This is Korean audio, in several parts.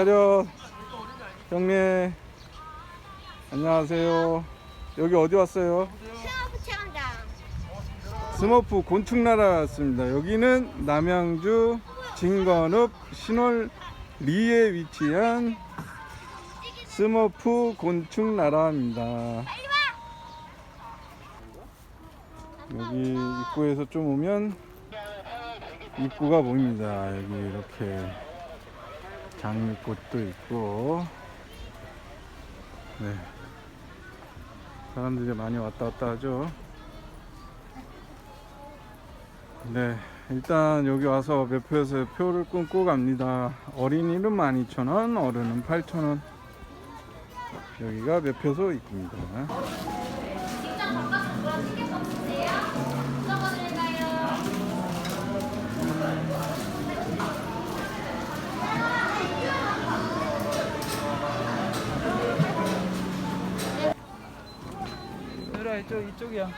차렷 형님. 안녕하세요. 여기 어디 왔어요? 수영부 체험장. 스머프 곤충나라 왔습니다. 여기는 남양주 진건읍 신월 리에 위치한 스머프 곤충나라입니다. 여기 입구에서 좀 오면 입구가 보입니다. 여기 이렇게 장미꽃도 있고. 네. 사람들이 많이 왔다 갔다 하죠. 네. 일단 여기 와서 매표에서 표를 끊고 갑니다. 어린이는 12,000원 어른은 8,000원. 여기가 매표소 입구입니다 이쪽 이쪽이야.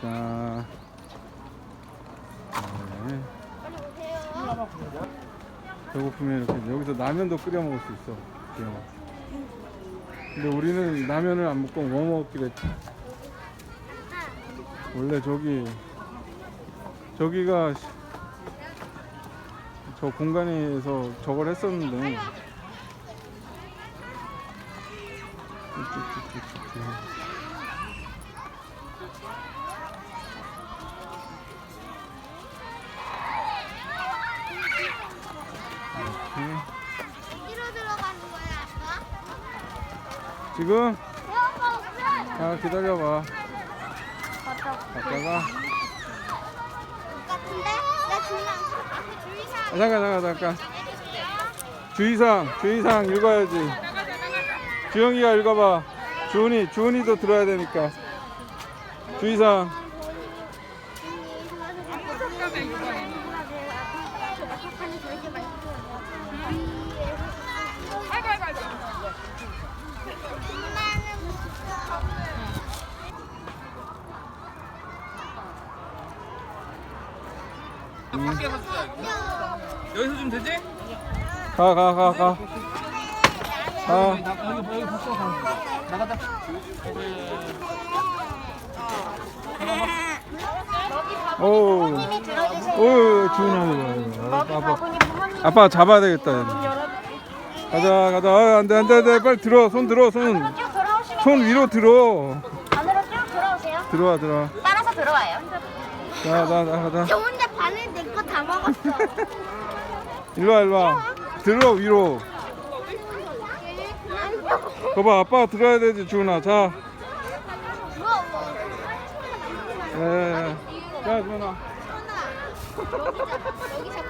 자 네. 빨리 오세요. 배고프면 이렇게 여기서 라면도 끓여 먹을 수 있어. 귀여워. 근데 우리는 라면을 안 먹고 뭐 먹기로 했지? 원래 저기 저기가 시- 저 공간에서 저걸 했었는데 이렇게. 어디로 들어가는 거야, 아빠? 지금. 자 기다려봐. 갔다가 주의사. 아, 잠깐 잠깐 잠깐 주의사항 주의사항 읽어야지 주영이가 읽어봐 주은이 주은이도 들어야 되니까 주의사 밖에서 주자. 여기서 주면 되지? 가 가 가가 가. 여기 나- 여기 여기 밖으로 가. 나가자. 오, 오, 주은아, 아빠, 아빠 잡아야 되겠다. 얘는. 가자, 가자. 아, 안 돼, 안 돼, 안 돼. 빨리 들어. 손 들어, 손. 쭉손 위로 들어. 안으로 쭉 들어오세요. 들어와, 들어와. 따라서 들어와요. 자, 자, 자, 가자. 저 혼자 반을 내거다 먹었어. 일로 와, 일로 와. 들어 위로. 거봐, 아빠가 들어야 되지, 주은아. 자, 예. 자, 주은아. 이거.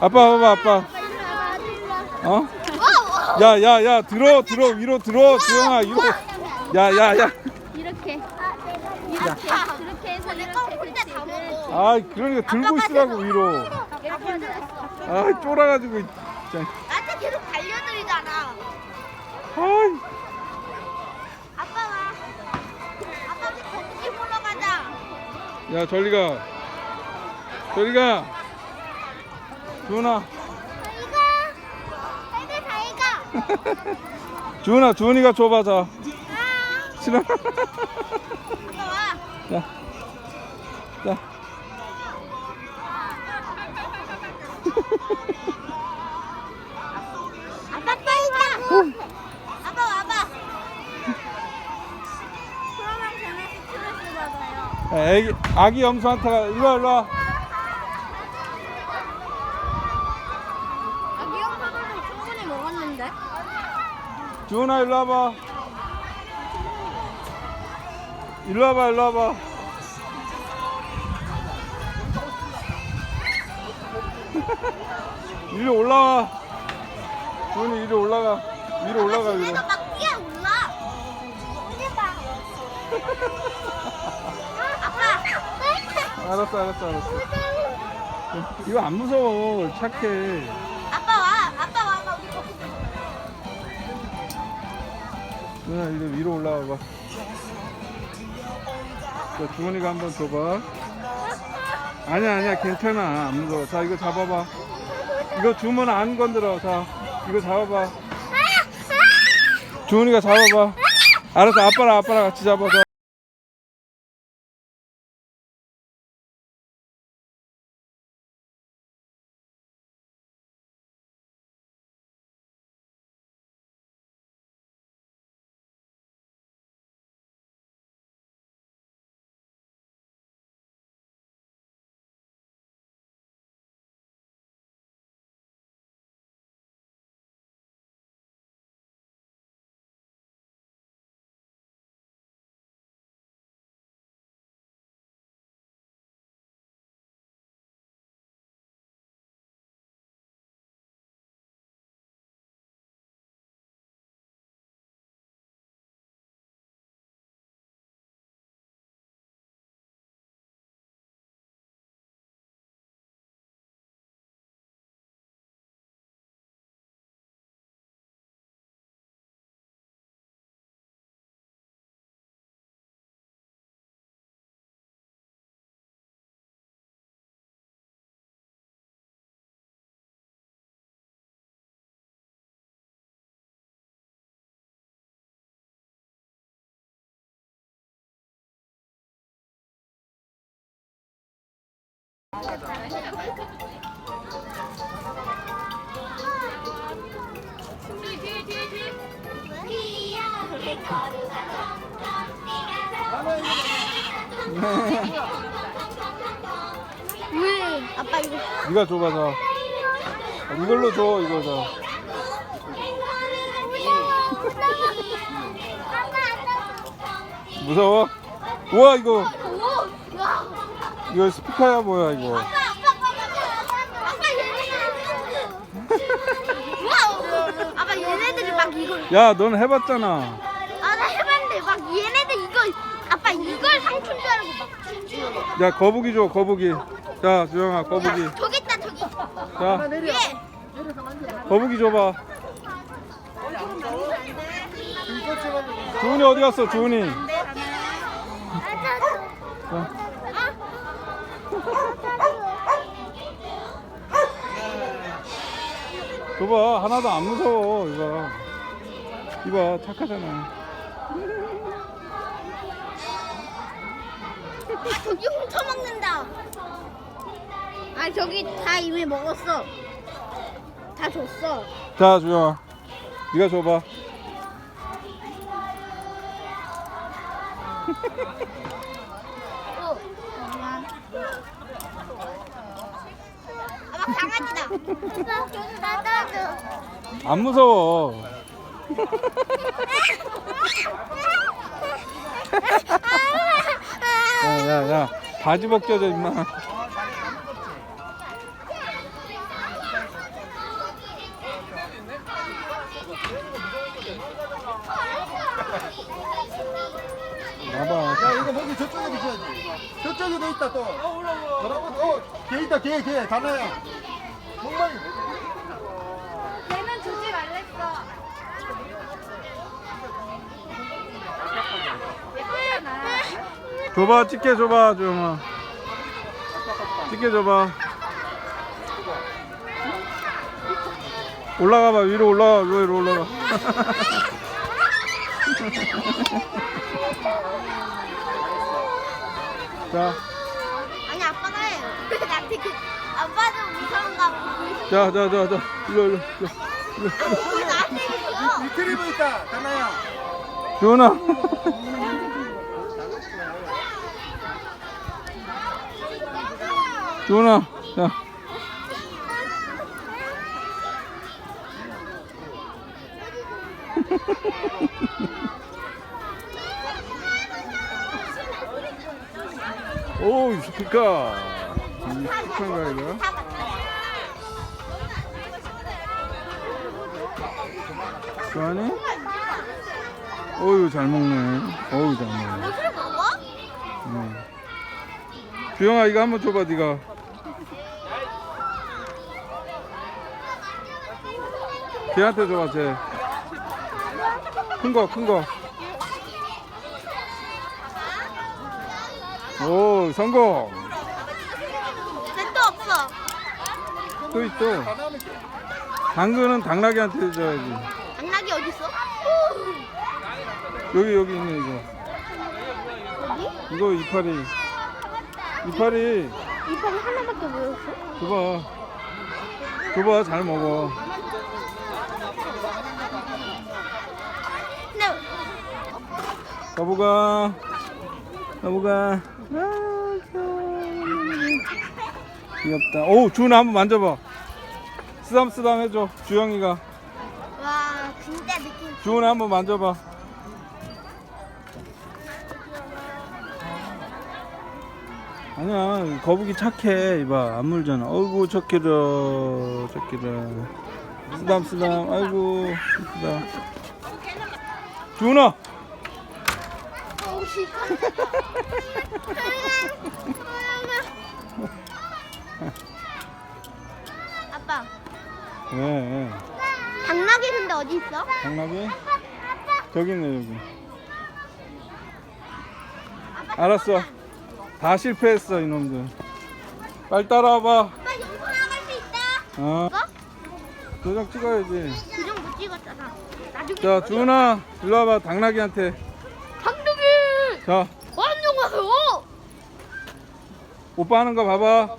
아빠, 봐봐, 아빠. 어? 야, 야, 야, 들어, 들어, 위로 들어, 주영아, 위로. 야, 야, 야. 이렇게. 이렇게. 그렇게 해서 이렇게. 혼자 다 먹어. 아, 그러니까 들고 있으라고 위로. 아, 쫄아가지고. 진짜. 나한테 계속 달려들잖아. 아이, 아빠 와. 아빠 우리 거북이 보러 가자. 야, 저리 가. 저리 가. 주은아, 저희가 애들 다이가. 주은아, 주은이가 줘봐, 자. 아. 싫어. 아빠 와. 자, 자. 애기, 아기 염소한테 가 일로 와, 일로 와. 아기 형사들도 충분히 먹었는데. 주은아, 일로 와봐. 일로 와봐, 일로 와봐. 위로 올라와. 주은이 위로 올라가. 위로 올라가, 위로. 얘가 막 뛰어 올라. 어디 봐. 아빠. 알았어, 알았어, 알았어. 이거 안 무서워. 착해. 아빠 와. 아빠 와봐. 우리 거기 누나 이제 위로 올라와 봐. 자, 주원이가 한번 줘봐. 아니야 아니야 괜찮아 안 무서워 자 이거 잡아봐 이거 주문 안 건드려 자 이거 잡아봐 주은이가 잡아봐 알았어 아빠랑 아빠랑 같이 잡아서 왜? 아빠 이거. 네가 줘봐 자 이걸로 줘 이거 자 무서워? 우와 이거 이거 스피커야 뭐야 이거? 아빠 얘네들이 막 이걸 야 넌 해봤잖아. 아나 해봤는데 막 얘네들 이걸 아빠 이걸 상품 줄 알고 막야 거북이 줘 거북이. 자 주영아 거북이. 저기 있다 저기. 자. 예 거북이 줘봐. 주은이 어디 갔어 주은이 줘봐 하나도 안 무서워 이거. 이봐 착하잖아. 아 저기 훔쳐 먹는다. 아 저기 다 이미 먹었어. 다 줬어. 자 주영아. 네가 줘봐 어 잠깐만 아빠 강아지다 나도 안 무서워. 야 야 야 바지 벗겨져 임마. 봐봐. 야 이거 목이 저쪽에도 있어야지. 저쪽에도 있다 또. 뭐라고 어개 있다 개개 단어야 목말이 걔는 주지 말랬어 줘봐 찍게 줘봐 주영아. 찍게 줘봐. 올라가봐 위로 올라가 위로 올라가. 자, 아니 아빠가 해. 나한테 그 아빠도 무서운가 봐. 자, 자, 자, 자, 일로, 일로, 일로. 왜 나한테 이거 리트리버 있다 단어야. 주원아. 주원아, 자. 오. 이 스피커인가, 이거? 주원이? 어유 잘 먹네. 어유 잘 먹네. 응. 주영아 이거 한번 줘봐 네가. 걔한테 줘봐 쟤. 큰 거, 큰 거. 오, 성공. 또 있어. 다 남을게. 당근은 당나귀한테 줘야지. 당나귀 어디 있어? 여기 여기 있네 이거. 이거 이파리. 이파리 이파리 하나밖에 보였어? 줘봐. 줘봐 잘 먹어. 근데 가보가. 가보가. 아. 귀엽다. 오 주은아 한번 만져봐. 쓰담쓰담 해줘. 주영이가. 와 진짜 느낌 주은아 한번 만져봐. 아니야 거북이 착해 이봐 안 물잖아 어이구 착해라 착해라 쓰담쓰담 아이고 이쁘다 주은아 아빠. 왜 당나귀 근데 어디 있어? 당나귀? 저기 있네 여기. 알았어. 다 실패했어 이놈들. 빨리 따라와봐. 아빠 용서 나갈 수 있다. 어. 뭐? 도장 찍어야지. 그정 못 찍었잖아. 나중에 자 주은아 일로 와봐 당나귀한테 자. 가요 오빠 하는 거 봐봐.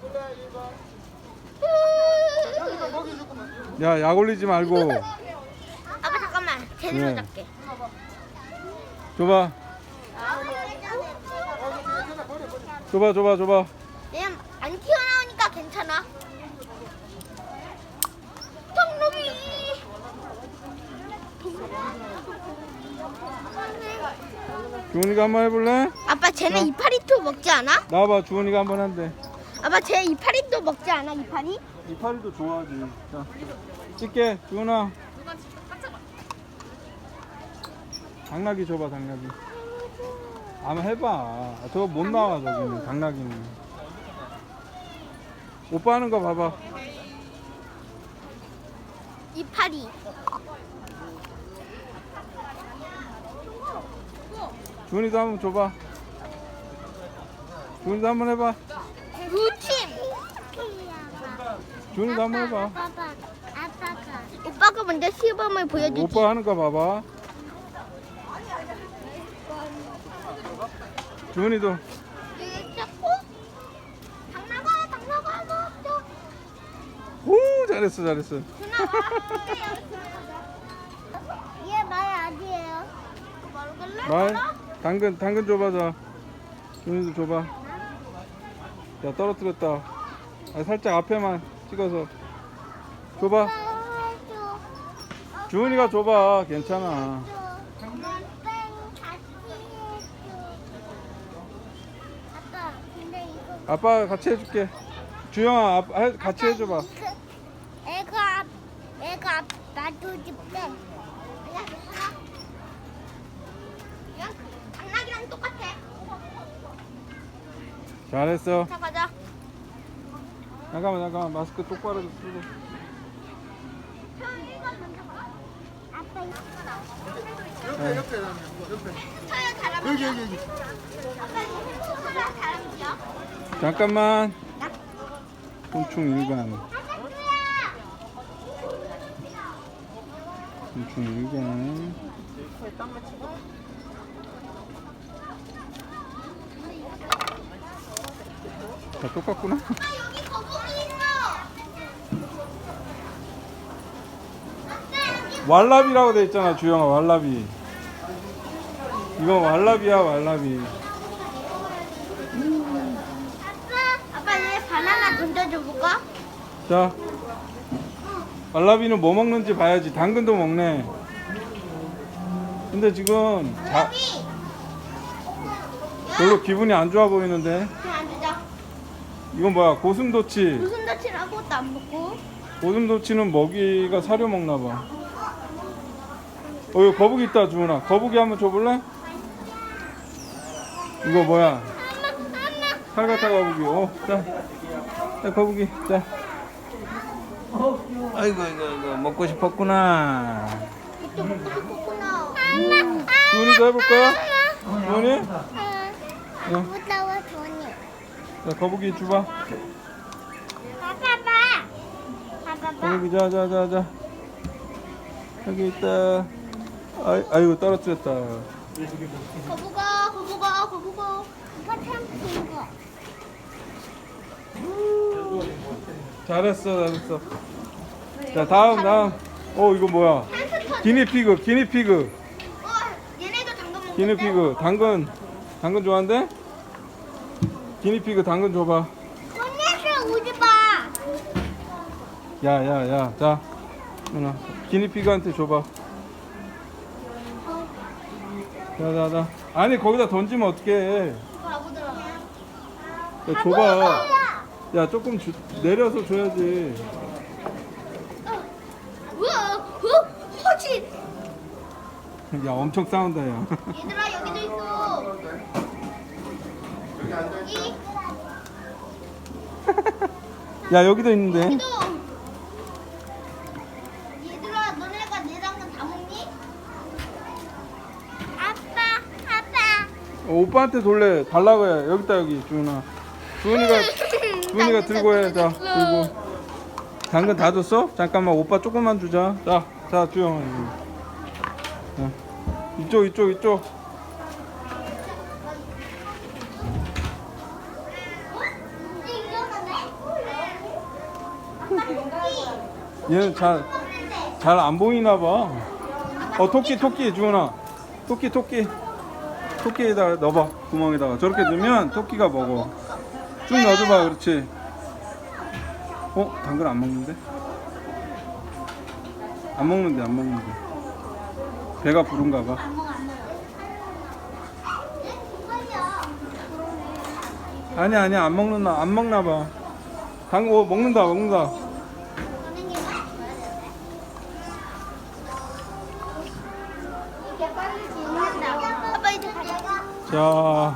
거기 조금만. 야약 올리지 말고. 아빠 잠깐만. 제대로 네. 잡게. 줘봐. 줘봐 줘봐 줘봐 그냥 안 튀어나오니까 괜찮아 당나귀 주은이가 한번 해볼래? 아빠 쟤네 어. 이파리토 먹지 않아? 나와봐 주은이가 한번 한대. 아빠 쟤 이파리토 먹지 않아 이파리? 이파리도 좋아하지. 자 찍게 주은아. 당나귀 줘봐 당나귀. 한번 해봐. 아, 저거 못 나와 저기는. 당나귀는. 오빠 하는 거 봐봐. 이파리 주은이도 한번 줘봐. 주은이도 한번 해봐. 무침. 주은이도 한번 해봐. 아빠가 오빠가 먼저 시범을 보여주지. 오빠 하는 거 봐봐. 주은이도. 잡고 당나가 당나가 먹자 오 잘했어 잘했어. 얘말 아니에요? 먹을래? 말 당근 당근 줘봐 자. 주은이도 줘봐. 자 떨어뜨렸다. 아, 살짝 앞에만 찍어서. 줘봐. 주은이가 줘봐. 괜찮아. 아빠 같이 해줄게. 주영아 해- 같이 해줘봐. 애가 앞- 애가 때당나귀랑 똑같아 잘했어. 자 가자. 잠깐만 잠깐만. 마스크 똑바로 좀 쓰고. 아빠 옆에 옆에. 옆에. 서요 잘하면 여기 여기 여기. 아빠 서요 잘하면 잠깐만 곤충 일관 곤충 일관 다 똑같구나. 여기 거북이 있어. 여기 왈라비라고 돼 있잖아 주영아 왈라비. 이건 왈라비야 왈라비. 아빠 아빠 얘 바나나 던져줘 볼까? 자 왈라비는 뭐 먹는지 봐야지. 당근도 먹네. 근데 지금 자, 별로 기분이 안 좋아 보이는데 이건 뭐야 고슴도치 무슨 다치를 아무것도 안 먹고 고슴도치는 먹이가 사료 먹나 봐. 어, 여기 거북이 있다, 주은아. 거북이 한번 줘볼래? 이거 뭐야? 팔같아 거북이. 어, 자, 자 거북이, 자. 아이고, 아이고, 아이고, 먹고 싶었구나. 이또 먹고 싶었구나 주은이도 해볼까? 무서워 돈이 자, 거북이 줘봐. 봐봐봐. 여기 자자 자 자. 여기 있다. 아이, 아이고 떨어뜨렸다. 거북아 거북아 거북아 이거 참 좋은 거 잘했어 잘했어. 자 다음 다음. 어 이거 뭐야? 햄스터 기니피그 기니피그. 어 얘네도 당근 먹는데? 기니피그. 당근. 당근 좋아한대? 기니피그 당근 줘봐. 언니들 오지 마. 야야야 자 누나 기니피그한테 줘봐. 자자자. 아니 거기다 던지면 어떡해. 야, 줘봐. 야? 조금 주, 내려서 줘야지. 우와 어? 허지 야 엄청 싸운다 야. 얘들아 여기도 있어 여기 야 여기도 있는데. 얘들아 너네가 내 당근 다 먹니? 아빠 아빠. 어, 오빠한테 돌래. 달라고 해. 여기 있다 여기 주은아. 주은이가 주은이가 들고 해자 들고. 당근 다 줬어? 잠깐만 오빠 조금만 주자. 자자. 자, 이쪽 이쪽 이쪽 얘는 잘 잘 안 보이나 봐. 어 토끼 토끼 주은아. 토끼 토끼. 토끼에다가 넣어봐 구멍에다가. 저렇게 넣으면 토끼가 먹어. 쭉 넣어줘봐 그렇지. 어 당근 안 먹는데? 안 먹는데 안 먹는데. 배가 부른가 봐. 아니 아니 안 먹는다 안 먹나 봐. 당근 어, 먹는다 먹는다 아빠 이제 가 자.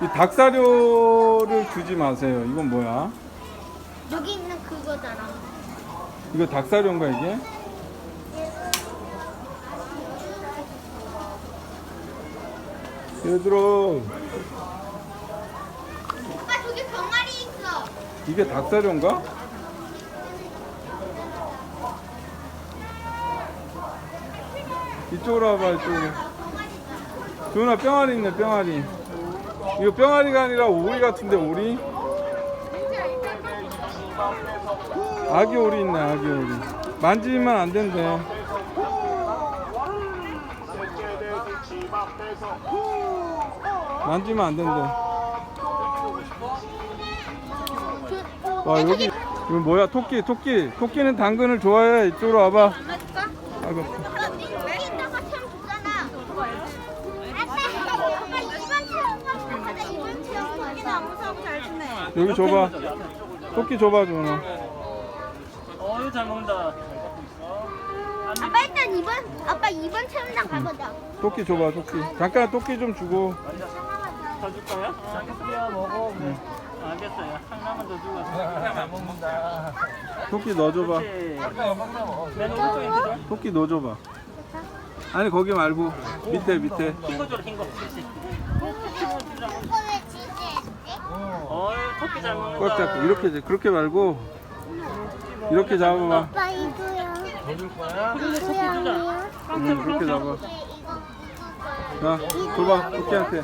자이 닭사료를 주지 마세요 이건 뭐야 여기 있는 그거잖아. 이거 닭사료인가 이게 얘들아 오빠 저기 병아리 있어. 이게 닭사료인가? 이쪽으로 와봐 이쪽으로 주은아 뿅아리 있네 뿅아리. 이거 뿅아리가 아니라 오리 같은데 오리? 아기 오리 있네 아기 오리. 만지면 안 된대. 만지면 안 된대. 와 여기 이거 뭐야? 토끼 토끼. 토끼는 당근을 좋아해. 이쪽으로 와봐. 아이고 여기 줘봐. 토끼 줘봐 주은아 어 이거 잘 먹는다. 아빠 일단 이번 아빠 이번 체험장 가보자. 토끼 줘봐 토끼. 잠깐 토끼 좀 주고. 더 줄 거야? 알겠어요 먹어. 알겠어요. 하나만 더 주고 잘 먹는다. 토끼 넣어줘봐. 맨 오른쪽에 있는 토끼 넣어줘봐. 아니 거기 말고. 밑에 밑에. 흰거 줘라 흰 거. 그렇지. 이거 왜 지지했지? 어 토끼 잘 먹는다. 꽉 잡고 이렇게 돼. 그렇게 말고 이렇게 잡아봐. 아빠 이거야. 더줄 거야? 이거야. 응 그렇게 잡아. 자 줘봐 토끼한테.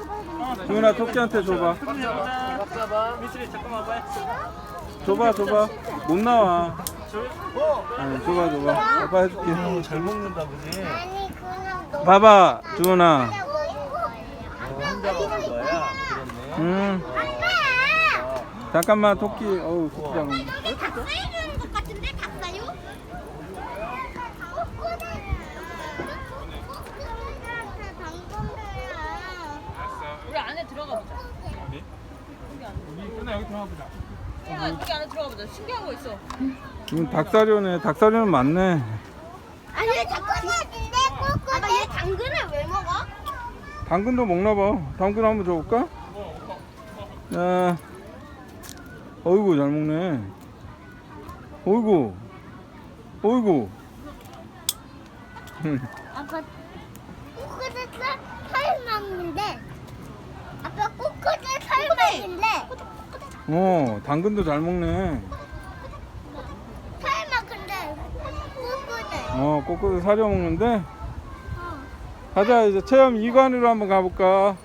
주은아 토끼한테 줘봐. 잡아 미스리 잠깐만 와봐. 줘봐 줘봐. 못 나와. 줄? 아니 줘봐 줘봐. 아빠 해줄게. 잘 먹는다 보지? 아니 그냥 너 봐봐 주은아. 혼자 먹는 거야? 그렇네. 음. 잠깐만 토끼 어우 토끼 잡는 이게 닭사유 주는 것 같은데 닭사유? 우리 안에 들어가 보자. 여기 들어가 보자 야, 여기 안에 들어가 보자. 신기한 거 있어. 이건 닭사료네 닭사료는 맞네 아니 왜 당근인데 꼬꼬 아빠 얘 당근을 왜 먹어? 당근도 먹나봐 당근 한번 줘볼까? 야 어이구 잘 먹네. 어이구 어이구. 아빠 꼬꼬들 살, 살 먹는데 아빠 꼬꼬들 살 먹는데. 어 당근도 잘 먹네. 살 어, 꼬꼬도 사려 먹는데. 가자, 이제 체험 2관으로 한번 가볼까?